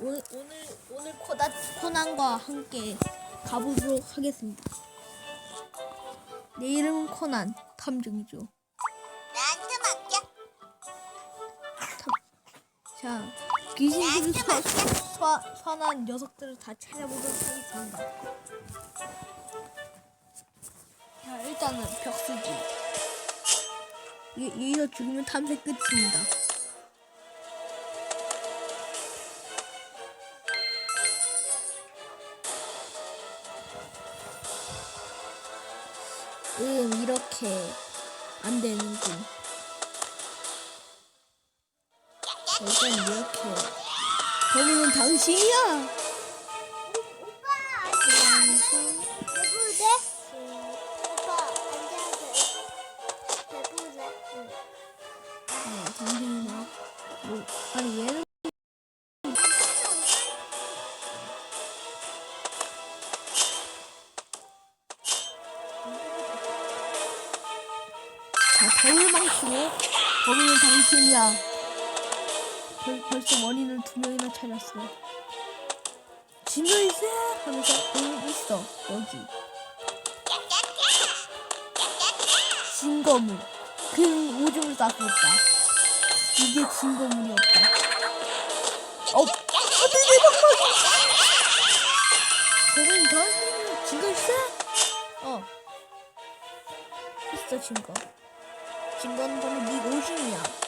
오늘 오늘 오늘 코다 코난과 함께 가보도록 하겠습니다. 내 이름은 코난 탐정이죠. 나한테 맡겨. 자 귀신들을 서, 서, 선한 녀석들을 다 찾아보도록 하겠습니다. 자 일단은 벽수지. 이- 여기서 죽으면 탐색 끝입니다. 음 이렇게 안 되는군. 일단 이렇게 범인은 당신이야. 응. 네, 뭐, 아니 얘는 자 더울망치로 범인은 당신이야. 벌, 벌써 원인을 두 명이나 찾았어. 진열세 하면서 응 있어 여기. 진거물. 그 오줌을 쌌었다. 이게 진거물이었다. 어, 내 방망이. 저건 더 진거세? 어. 있어 진거. 진거는 바로 네 오줌이야.